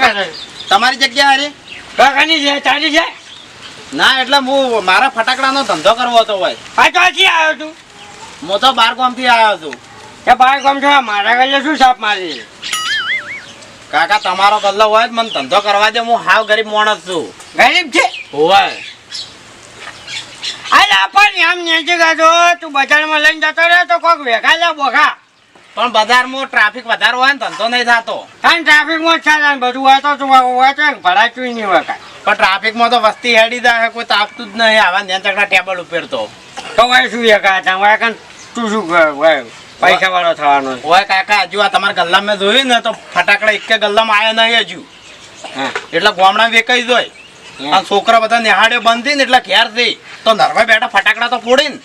કરે તમારી જગ્યા હારી? કાકાની છે તારી છે? ના એટલે હું મારા ફટાકડાનો ધંધો કરવો હતો ભાઈ. આ તો ક્યાં આવ્યો છું હું તો બાર ગામથી આવ્યો છું. એ બાર ગામ છો મારા ગલે શું સાપ મારી? કાકા તમારો ગલ્લો હોય મને ધંધો કરવા દે હું હાવ ગરીબ માણસ છું. ગરીબ છે? હોય અરે પણ એમ નહીં ગાજો તું બજારમાં લઈને જતો રહે તો કોક વેગા લે બોખા પણ બજારમાં ટ્રાફિક વધારે હોય ને ધંધો નહીં થતો. કારણ ટ્રાફિકમાં જ છે ને બધું હોય તો શું હોય છે ભરાતું નહીં હોય કાંઈ. પણ ટ્રાફિકમાં તો વસ્તી હેડી જાય કોઈ તાપતું જ નહીં આવા નેન ચકડા ટેબલ ઉપર તો. તો હોય શું વેખા હતા હોય તું શું હોય પૈસા વાળો થવાનો. હોય કાકા હજુ આ તમારા ગલ્લામાં મેં જોયું ને તો ફટાકડા એક ગલ્લામાં આવ્યા નહીં હજુ. એટલે ગામડા વેકાઈ જોય. અને છોકરા બધા નિહાળે બંધ થઈ ને એટલે ઘેર થઈ તો નરવા બેઠા ફટાકડા તો ફોડી ને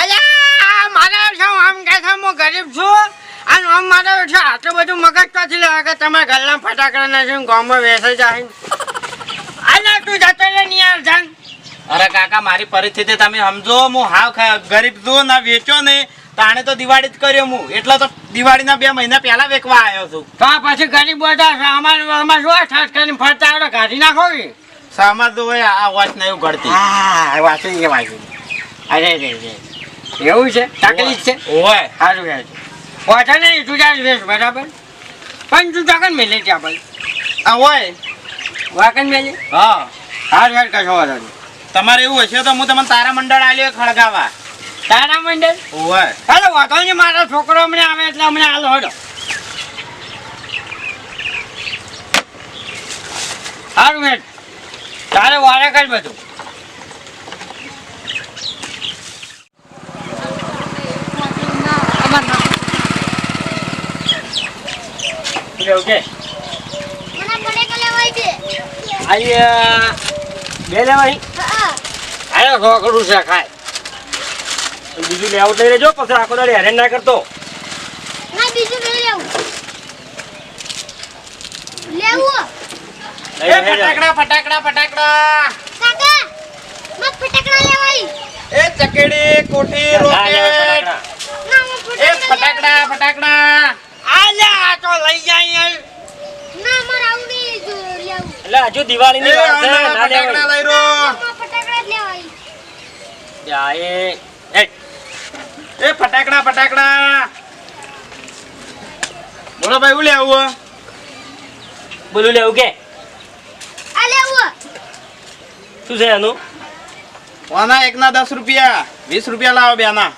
અલ્યા મારા છો આમ કે છે હું ગરીબ છું. અને આમ મારા છે આટલું બધું મગજ પછી લેવા કે તમે ગલ્લા ફટાકડા ના છે ગામમાં વેસે જાય અલ્યા તું જતો લે નહીં યાર જાન. અરે કાકા મારી પરિસ્થિતિ તમે સમજો હું હાવ ગરીબ છું ના વેચો ને તાણે તો દિવાળી જ કર્યો હું એટલે તો દિવાળીના બે મહિના પહેલા વેકવા આવ્યો છું. તો પછી ગરીબ બધા સામાન વામાન શું ઠાસ કરીને ફરતા આવડે? કાઢી નાખો કે સામાન તો આ વાત નહીં ઉઘડતી હા વાત એ વાત અરે રે રે એવું છે? તકલીફ છે? હોય સારું કહે છે. ઓછા નહીં તું જાય વેસ બરાબર? પણ તું ચાકન મેલે ત્યાં ભાઈ આ હોય. વાકન મેલે? હા. હાર હાર કશો વાંધો નહીં. તમારે એવું હશે તો હું તમને તારા મંડળ આલ્યો ખળગાવા તારા મંડળ? હોય હાલો વાંધો નહીં મારો છોકરો હમણાં આવે એટલે હમણાં હાલો હડો સારું હેડ. તારે વારે કઈ બધું. એવું કે અહીંયા બે લેવાય હા આયો છોકરું છે ખાય. બીજું લેવું લઈ લેજો પછી આખો દાડી હેરાન ના કરતો. ના બીજું લેવું. લેવું. એ ફટાકડા ફટાકડા ફટાકડા. કાકા મત ફટાકડા લેવાય. એ ચકેડી કોટી રોકેટ ના મત એ ફટાકડા ફટાકડા ફટાકડા આલ્યા આ તો લઈ જાય ના મારે આવું નહીં જો લેવું એટલે હજુ દિવાળી એ આના ફટાકડા લઈ રો ફટાકડા જ લેવાય એ. ફટાકડા ફટાકડા. બોલો ભાઈ હું લેવું બોલું લેવું કે? આ લેવું શું છે એનું આના? એક ના દસ રૂપિયા. વીસ રૂપિયા લાવો બે ના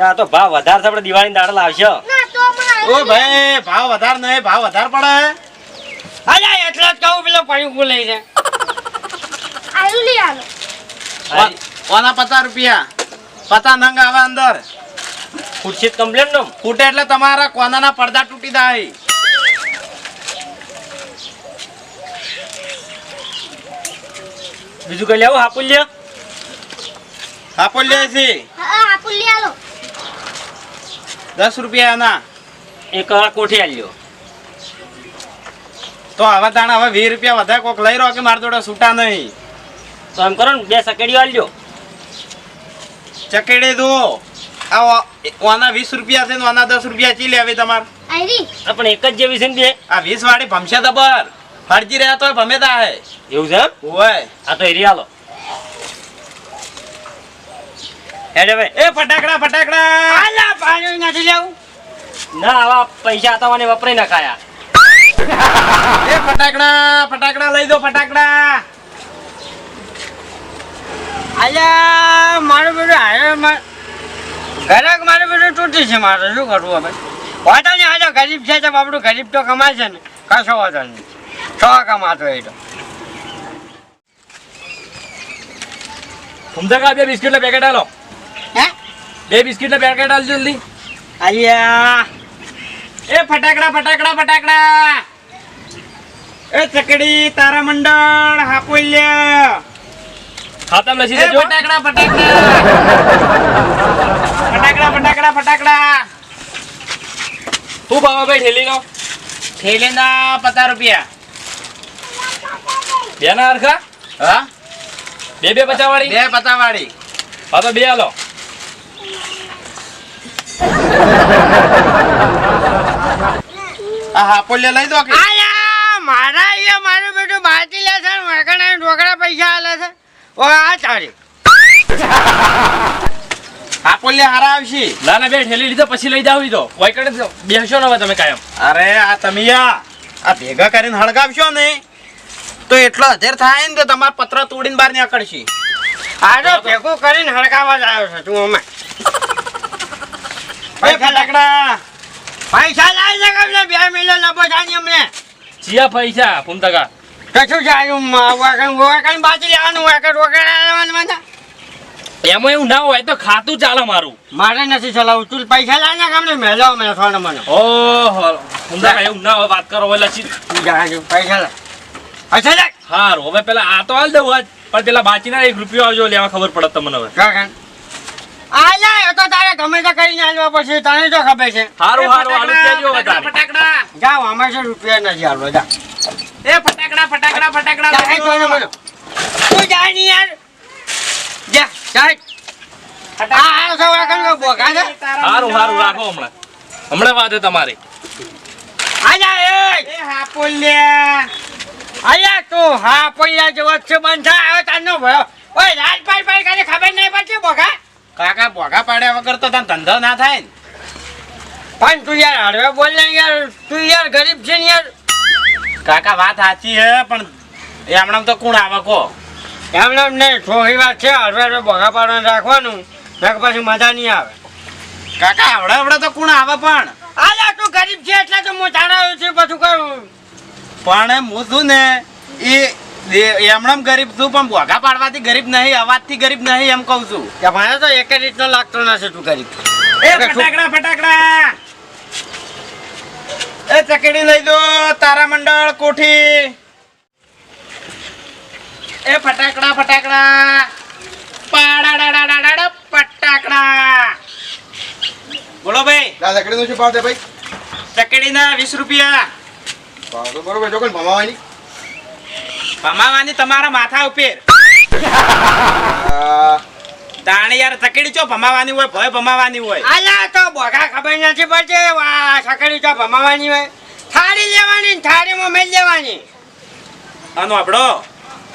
આ તો ભાવ વધારે છે આપણે દિવાળી દાડા લાવશો. ના ઓ ભાઈ ભાવ વધારે નહીં ભાવ વધારે પડે. અલ્યા એટલે જ કહું પેલો પડી કુ લઈ છે આયુ લઈ આલો. ઓના પચાસ રૂપિયા. પચાસ નંગ આવે અંદર. ખુરશી કમ્પ્લેટ નો? ફૂટે એટલે તમારા કોનાના પડદા તૂટી જાય. બીજું કઈ લેવું હાપુલ લ્યો આપો લે છે હા આલો. દસ રૂપિયા એના. એક કોઠી આલ્યો. તો હવે તાણે હવે વીસ રૂપિયા વધારે કોક લઈ રહ્યો કે મારા જોડે છૂટા નહીં? તો એમ કરો ને બે સકેડીઓ આલજો ચકેડી દો આ ઓના વીસ રૂપિયા છે ને ઓના દસ રૂપિયા ચી લેવી તમારે? પણ એક જ જેવી છે ને આ વીસ વાળી ભમશે દબર ફરજી રહ્યા તો ભમે તા હે એવું છે? ઓય. આ તો એરી આલો. હેડે ભાઈ એ ફટાકડા ફટાકડા. આલા પાણી નથી લેવું. ના આવા પૈસા હતા મને વપરાઈ નાખાયા એ ફટાકડા ફટાકડા લઈ દો ફટાકડા. અલ્યા મારું બધું હારે માર ઘરાક મારું બધું તૂટી છે મારે. શું કરવું હવે? વાંધો નહીં હાલો ગરીબ છે તો ગરીબ તો કમાય છે ને. કશો વાંધો નહીં. છો કમાતો એ તો. સમજા કા બે બિસ્કિટના પેકેટ આલો. હે? બે બિસ્કિટના પેકેટ આલજો જલ્દી. અલ્યા એ ફટાકડા ફટાકડા ફટાકડા. એ ચકડી તારા મંડળ હાપોલ્યા ખાતામાં લસી દેજો ફટાકડા ફટાકડા. ફટાકડા ફટાકડા ફટાકડા. શું ભાવ ભાઈ ઠેલીનો? થેલીના પચાસ રૂપિયા. બે ના હરખા? હા? બે બે પચાસ વાળી બે પચાસ વાળી હા તો બે આલો. આ હાપોલિયા લઈ દો કે? આયા મારા અહીંયા મારું બેટું બાજી લે છે વગણા ઢોકળા પૈસા આલે છે. ઓ આ તારી. હાપોલિયા હારા આવશે. ના ના બે ઠેલી લીધો પછી લઈ જાવ તો. કોઈ કડે બેસશો ને હવે તમે કાયમ. અરે આ તમે યા આ ભેગા કરીને હળગાવશો ને તો એટલો અધેર થાય ને તો તમારા પત્ર તોડીને બહાર નીકળશે. આ તો ભેગું કરીને હળગાવવા જ આવ્યો છે તું અમે એ ફટાકડા પૈસા લાવી દે કમને બે મિલો લબો થાય અમને. ચિયા પૈસા ફૂમતકા કશું ચાલ્યું વાકણ વાકણ બાજી લેવાનું વાકણ વગેરે લેવાનું મને એમાં એવું ના હોય તો ખાતું ચાલે મારું. મારે નથી ચલાવું તું પૈસા લાવીને કમને મેલો મને થોડો મને. ઓહો ફૂમતકા એવું ના હોય વાત કરો હોય તું પૈસા લા અચ્છા લે હારું હવે પેલા આ તો હાલ દઉં આજ. પણ પેલા બાચીના એક રૂપિયો આવજો લેવા ખબર પડે તમને હવે. કાકણ આ લે એ તો તારે ગમે તે કરીને આલવા પછી તને તો ખબર છે? હારું હારું આલુ કેજો વધારે. ફટાકડા જાઓ અમારે છે રૂપિયા નથી આલવા જા. એ ફટાકડા ફટાકડા ફટાકડા જાય તો મને. તું જા ની યાર. જા જા આ આ સૌ વાકણ બોકા છે હારું હારું રાખો હમણાં. હમણાં વાત છે તમારી આજા એ. એ હાપોલિયા આયા તું હા પૈયા જેવો છે. બંધ થાય હવે તારનો ભયો. ઓય લાલ પાઈ પાઈ કરે ખબર નહીં પડતી બોકા કાકા ભોગા પાડ્યા વગર તો તને ધંધો ના થાય ને. પણ તું યાર હળવે બોલ ને યાર. તું યાર ગરીબ છે ને યાર. કાકા વાત સાચી હે પણ એમણામ તો કોણ આવે કો એમણામ એમ નહીં થોડી વાત છે હળવે હળવે બોગા પાડવાનું રાખવાનું નક પછી મજા નહીં આવે. કાકા હવડે હવડે તો કોણ આવે પણ? આલા તું ગરીબ છે એટલે તો હું જાણાવ્યું છું પછી કહ્યું પણ હું છું ને એ એમણામ ગરીબ છું પણ ભોગા પાડવાથી ગરીબ નહીં અવાજથી ગરીબ નહીં એમ કહું છું. કે મને તો એક જ રીતનો લાગતો નથી તું ગરીબ એ ફટાકડા ફટાકડા! એ ચકડી લઈ દો તારા મંડળ કોઠી. એ ફટાકડા ફટાકડા! પાડાડાડાડાડા ફટાકડા! બોલો ભાઈ. ના લકડીનું શું ભાવ છે ભાઈ? ચકેડીના વીસ રૂપિયા. ભાવ તો બરોબર જો કોણ ભમાવાની. ભમાવાની તમારા માથા ઉપર. આ, તાણે યાર ચકેડી ચો ભમાવાની હોય ભય ભમાવાની હોય. આલા તો બોગા ખબર નથી પડતી વાહ સકડી તો ભમાવાની હોય. થાળી લેવાની ને થાળીમાં મેલ લેવાની આનો આપડો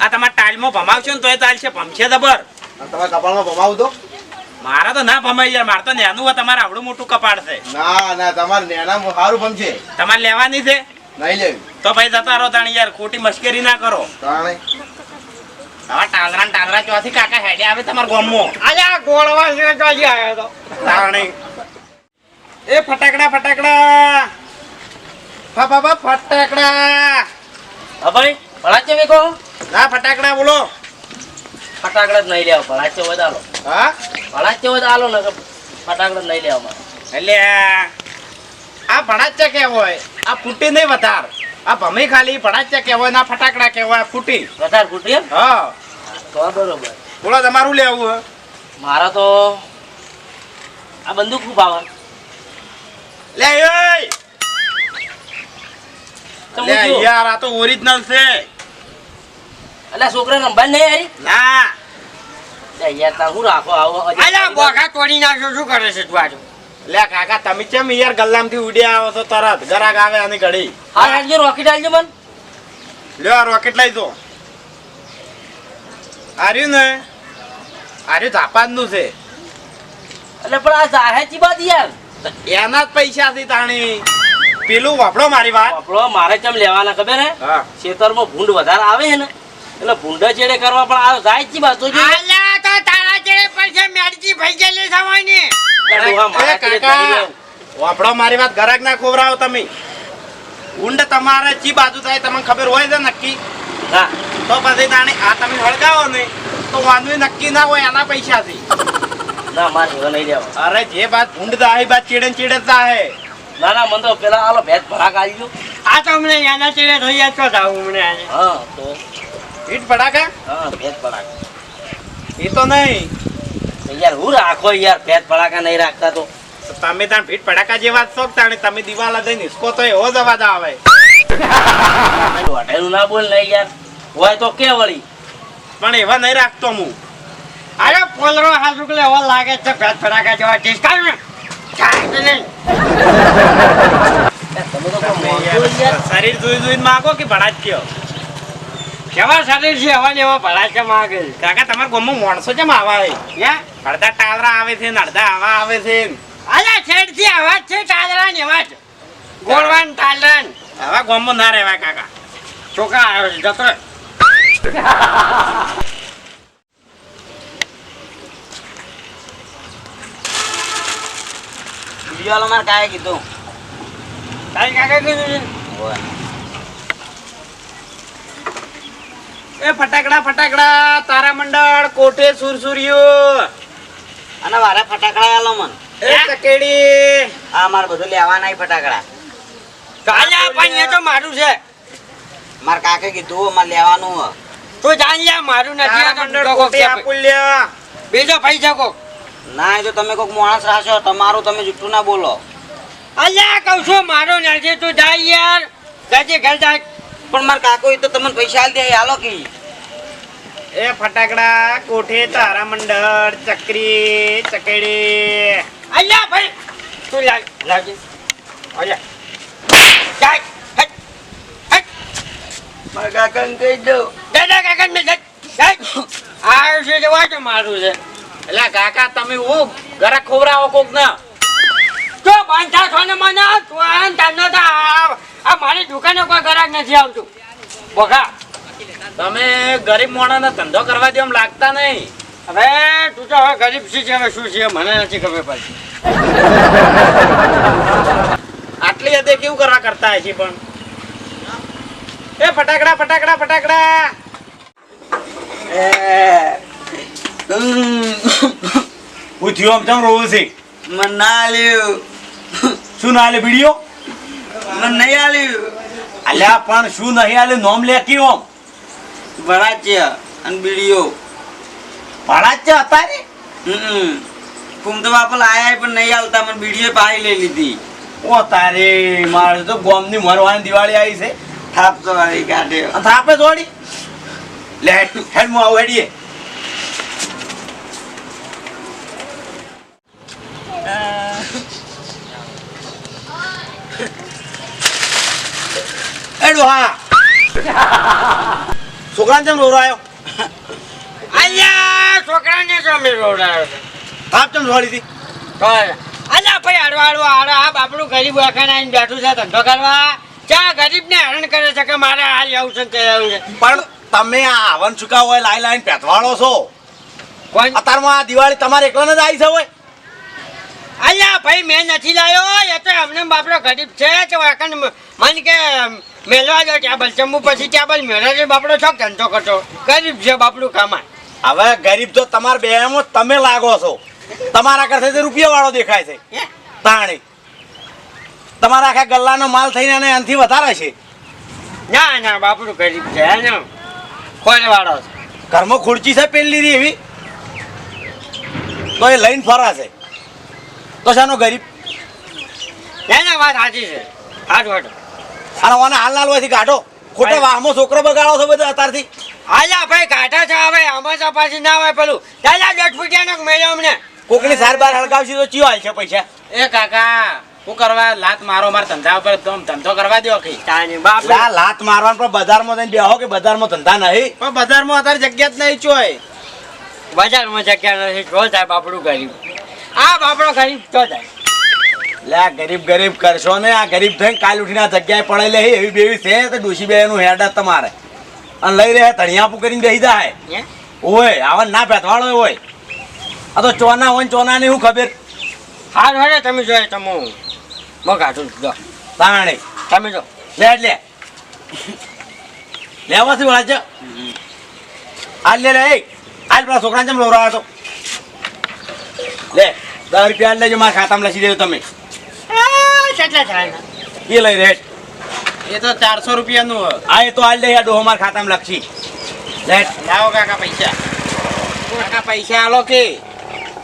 આ તમારા ટાઈલમાં ભમાવશો ને તોય ચાલશે ભમશે દબર. અને તમારા કપાળમાં ભમાવું તો? મારા તો ના ભમાય યાર મારે તો નેનું હોય તમારે આવડું મોટું કપાળ છે. ના ના તમારે નેના સારું ભમશે. તમારે લેવાની છે? નહીં લેવી. તો ભાઈ જતા રહો તાણી યાર ખોટી મશ્કરી ના કરો. તાણે? હવે ટાલરા ને ટાલરા ચોથી કાકા હેડે આવે તમારા ગામમાં. આલા ગોળવા છે તો આવ્યો તો. તાણી. એ ફટાકડા ફટાકડા. ફા ફા ફા ફટાકડા. હા ભાઈ ભડાચે વેકો ના ફટાકડા બોલો. ફટાકડા જ નહીં લેવા ભડાચે હોય આલો હા? ભડાચે હોય આલો ને ફટાકડા જ નહીં લેવા એટલે આ ભડાચ્યા કે હોય આ ફૂટી નહીં વધાર. આ ભમી ખાલી ભડાચ્યા કેવાય ના ફટાકડા કે ફૂટી. વધારે ફૂટી હા. તો બરોબર. બોલો તમારું લેવું હે? મારા તો આ બંદૂક ખૂબ આવે લે લે યાર આ તો ઓરિજિનલ છે. એટલે છોકરા રમવા નહીં હારી ના. યાર તા હું રાખો? આવો આલા બોગા તોડી નાખ્યો શું કરે છે તું આજુ? લે કાકા તમે કેમ યાર ગલ્લામથી ઉડી આવો છો તરત? ગરાક આવે આની ઘડી. હા હાલજો રોકેટ આલજો મન. લ્યો આ રોકેટ લઈ દો આર્યું ને? આર્યું જાપાનનું છે. એટલે પણ આ જાહે ચી બાદ યાર. એના જ પૈસા થી તાણી. પેલું વાપડો મારી વાત. વાપડો મારે કેમ લેવાના ખબર હે? હા. ખેતરમાં ભૂંડ વધારે આવે છે ને એટલે ભૂંડા ચેડે કરવા પણ આ જાય ચી બાદ તો જો આલા તો તારા ચેડે પૈસા મેડજી ભાઈ ગયેલી થવાની એટલે હું આ મારા વાત ગરાક ના ખોવરાવો તમે. ઊંડ તમારે ચી બાજુ થાય તમને ખબર હોય છે નક્કી? હા. તો પછી તાણે આ તમે હળગાવો ને તો વાંધો નક્કી ના હોય એના પૈસાથી. ના મારે નહીં લેવા અરે જે બાત ઊંડ થાય એ બાત ચીડે ચીડે થાય ના ના મને તો પેલા આલો ભેદ ભરાક આલજો આ તો અમને એના ચેડે થઈ તો અમને હા તો. ઈટ પડાકા હા ભેદ ભરાક એ તો નહીં. યાર હું રાખો યાર ભેદ ભડાકા નહીં રાખતા તો. તમે તાણ ભીટ પડાકા જેવા જ શોખ તાણે તમે દિવાલા દઈને હિસકો તો એવો જ અવાજ આવે. હોટેલું ના બોલ નહીં યાર. હોય તો કે વળી. પણ એવા નહીં રાખતો હું. અરે પોલરો હાસુકલે એવો લાગે છે ભેદ ફટાકા જેવા કાઢ ને. શરીર જોઈ જોઈને માગો કે ભડા જ કયો? કેવા શરીર છે એવા ને એવા છે માગે કાકા તમારા ગામમાં માણસો કેમ આવા હે યા? અડધા ટાવરા આવે છે ને અડધા આવા આવે છે. અલા છેડથી આવા છે ટાલરા ને અવાજ ગોળવાન ટાલરાન આવા ગોમો ના રહેવાય કાકા. છોકરા આવ્યો છે જતો બીજો મારે કાંઈ કીધું? તારી કાકા કીધું છે એ ફટાકડા ફટાકડા તારા મંડળ કોઠે સુરસુરિયો. અને મારા ફટાકડા આલો મન. એ આ મારે બધું લેવાના ય ફટાકડા. અલ્યા પણ એ તો મારું છે. મારે કાકે કીધું મારે લેવાનું તો તું જાણ લ્યા મારું નથી આ મંડળ બીજો કોક કોઠે છે. બીજો પૈસા કોક. ના એ તો તમે કોક માણસ રાખ્યો તમારું તમે જુઠ્ઠું ના બોલો. અલ્યા કહું છું મારો નથી તું જાય યાર. જાજે ઘર જાય પણ મારા કાકો એ તો તમને પૈસા આલ દે હાલો કી. એ ફટાકડા કોઠે તારા મંડળ ચકરી ચકેડી. અલ્યા ભાઈ તું લાગ લાગી અલ્યા. જાય હટ હટ. મારા કાકાને કહી દઉં. દાદા કાકા ને જટ આ છે મારું છે. એટલે કાકા તમે હું ઘરે ખોવરાવો કોક ના. તો બાંધા છો ને મને તું આ ને તો આ આ મારી દુકાને કોઈ ગરાક નથી આવતું. બોખા તમે ગરીબ માણસને ધંધો કરવા જેમ એમ લાગતા નહીં. હવે તું તો હવે ગરીબ છે હવે શું છે મને નથી ખબર પડતી. આટલી હદે કેવું કરવા કરતા હશે પણ? એ ફટાકડા ફટાકડા ફટાકડા. પૂછ્યું આમ ચમ રોવું છે? મને ના આલ્યું. શું ના આલે વીડિયો મને નહીં આલ્યું. અલ્યા પણ શું નહીં આલ્યું? નોમ લે કી ઓમ અને બીડીઓ. ભાડા હતા અત્યારે હમ. ફૂમ તો બાપલ આયા પણ નહીં આવતા મને બીડીએ પાણી લઈ લીધી. ઓ તારે મારે તો ગોમની મરવાની દિવાળી આવી છે. થાપ તો આવી કાઢે. થાપે જોડી? લે હેડ હેડ હું આવું હેડીએ. એડો હા. છોકરાને કેમ રોવરાયો અલ્યા છોકરાને તો અમે રોવડાવ્યો આપ કેમ જોડી હતી? અલ્યા ભાઈ હાડવા હાડવા હાડો આ બાપડું ગરીબ આખાને આવીને બેઠું છે ધંધો કરવા. ચા ગરીબને હેરાન કરે છે કે મારે હાલ આવું છે તે આવું છે? પણ તમે આ આવન ચૂકા હોય લાઈ લાઈન પેથવાળો છો. અત્યારમાં આ દિવાળી તમારે એકલાને જ આવી છે હોય. અલ્યા ભાઈ મેં નથી લાયો. એ તો એમને બાપડો ગરીબ છે. તો વાકન મને કે મેલવા દો ટેબલ. ચંબુ પછી ટેબલ મેળો છે. બાપડો છો ધંધો કરતો? ગરીબ છે બાપડું કામા. હવે ગરીબ તો તમારા બે તમે લાગો છો. તમારા કરતા તે રૂપિયા વાળો દેખાય છે? તાણી. તમારા આખા ગલ્લાનો માલ થઈને એને એનાથી વધારે છે. ના ના બાપડું ગરીબ છે. એને ખોલે વાળો છે. ઘરમાં ખુરચી છે પેલી એવી? તો એ લઈને ફરા છે તો શાનો ગરીબ? ના ના વાત સાચી છે. આઠ વાટો અને ઓને હાલ નાલ હોયથી કાઢો. ખોટા વાહમાં છોકરો બગાડો છો બધા અત્યારથી. આયા ભાઈ કાઢા છે હવે. આમાં ચપાસી પાછી ના હોય પેલું. દાદા દોઢ ફૂટિયાનો મેળ્યો અમને. કોકની સાર બાર હળગાવશે તો ચિયો હાલ છે પૈસા. એ કાકા હું કરવા લાત મારો મારા ધંધા ઉપર તો ધંધો કરવા દો કે તાની બાપ. લા લાત મારવાનું પણ બજારમાં જઈને બેહો કે બજારમાં ધંધા નહીં? પણ બજારમાં અત્યારે જગ્યા જ નહીં ચોય બજારમાં જગ્યા નથી. જો થાય બાપડું ગરીબ. આ બાપડો ગરીબ તો જાય. લે આ ગરીબ ગરીબ કરશો ને આ ગરીબ થઈને કાલ ઉઠીને આ જગ્યાએ પડે લે. એવી બેવી છે તો ડોશી બે નું હેડ તમારે. અને લઈ રહે ધણિયાપું કરીને બેસી જાય. હે? ઓય આવા ના પેથવાળો હોય. આ તો ચોના હોય ચોના ની શું ખબર? હા હવે તમે જોઈએ તમે. મગાટું જો. તાણે. તમે જો. લે લે. લેવાથી વાંચ આ લે લે હાલ પેલા છોકરાને જેમ લોરા હતો લે. દસ રૂપિયા લેજો મારા ખાતામાં લખી દેજો તમે. કેટલા થાય? એ લઈ રેટ એ તો ચારસો રૂપિયાનું. આ એ તો હાલ દે ડોહો મારા ખાતામાં લખી. લેટ. લાવો કાકા પૈસા. કાકા પૈસા આલો કે?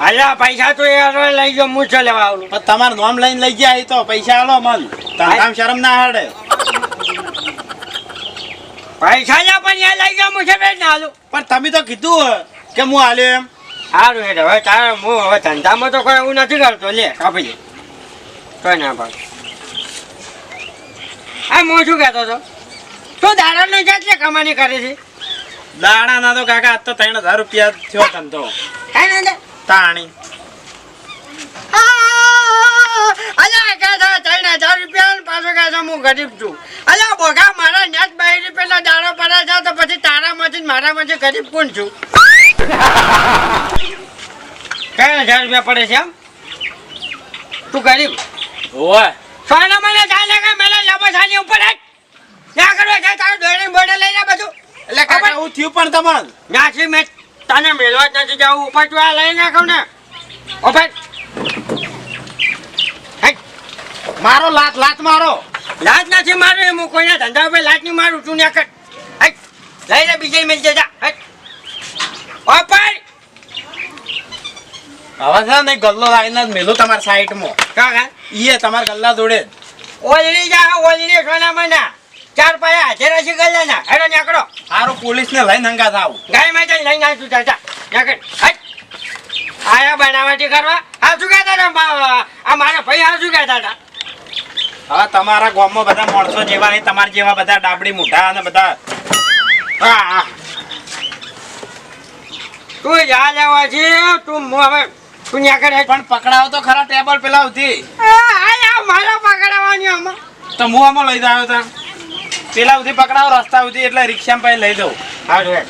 અલ્યા પૈસા તો એ લઈ ગયો હું છે લેવા આવું. પણ તમારું નામ લઈને લઈ જાય તો પૈસા આલો મન. ધંધામાં શરમ ના હડે પૈસા લ્યા પણ એ લઈ ગયો હું છે ના આલું પણ તમે તો કીધું કે હું આલ્યો એમ. સારું એટલે હવે તારે હું હવે ધંધામાં તો કોઈ એવું નથી કરતો લે કાપી કોઈ ના ભાઈ હા હું શું કહેતો હતો? તું દાડાનો જાત કમાણી કરે છે. દાડાના તો કાકા આજ તો ત્રણ હજાર રૂપિયા થયો ધંધો. તાણી. અલ્યા કે છે ત્રણ હજાર રૂપિયા પાછો કે હું ગરીબ છું. અલ્યા બોગા મારા નેટ બાઈ પેલા દાડો પડે છે તો પછી તારામાંથી મારામાંથી ગરીબ કોણ છું? ત્રણ હજાર રૂપિયા પડે છે એમ? તું ગરીબ ઓય. સોના મને ચાલે કે મેલે લાંબો સાની ઉપર જ ના કરો છે તારું દોડી બોડે લઈ જા બધું. એટલે કાકા હું થયું પણ તમને નાસી મેં તને મેળવા જ નથી જાવ ઉપર તું આ લઈ નાખું ને ઉપર. મારો લાત લાત મારો. લાત નથી મારું હું કોઈના ધંધા ઉપર લાત નહીં મારું તું ના કર. લઈ લે બીજે મિલ જા હટ ઓપર હવે છે ને ગલ્લો લાવીને મેલું તમારા સાઈડમાં. કાકા? ઈએ તમારા ગલ્લા જોડે જ. ઓલરી જા ઓલરી સોના મના. ચાર પાયા હાથે રસી ગલ્લા ના. હેડો નીકળો. હારું પોલીસને લઈને હંગા થાવ. ગાયમાં જઈને લઈને આવશું ચાચા નીકળ. આયા બનાવટી કરવા. આ શું કહેતા હતા આ મારા ભાઈ આ શું કહેતા હતા? હવે તમારા ગામમાં બધા માણસો જેવા નહીં તમારા જેવા બધા ડાબડી મોઢા અને બધા હા. તું જા જવા છે? તું હવે તું ન્યા કરે પણ પકડાવો તો ખરા ટેબલ પેલા ઉધી. મારા પકડાવવાની આમાં. તો હું આમાં લઈ આવ્યો તા? પેલા ઉધી પકડાવો રસ્તા ઉધી એટલે રિક્ષામાં પાઈ લઈ દઉં હા હેડ.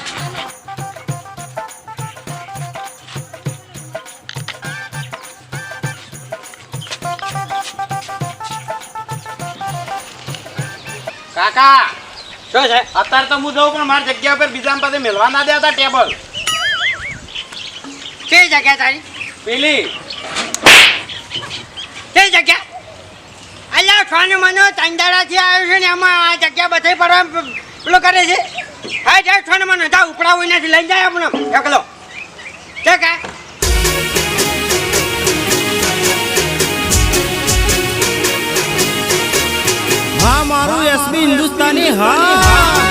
કાકા શું છે? અત્યારે તો હું જઉં પણ મારી જગ્યા પર બીજા પાસે મેળવા ના દેતા ટેબલ. કઈ જગ્યા તારી? પેલી. કઈ જગ્યા? અલ્યા સોનું મનો તંદારાથી આવ્યું છે ને એમાં આ જગ્યા બધી પડવા પેલો કરે છે? હા જાય સોનું મનો જા ઉપડા હોય નથી લઈ જાય આપણો એકલો. છે કા? હા મારું એસબી હિન્દુસ્તાની હા.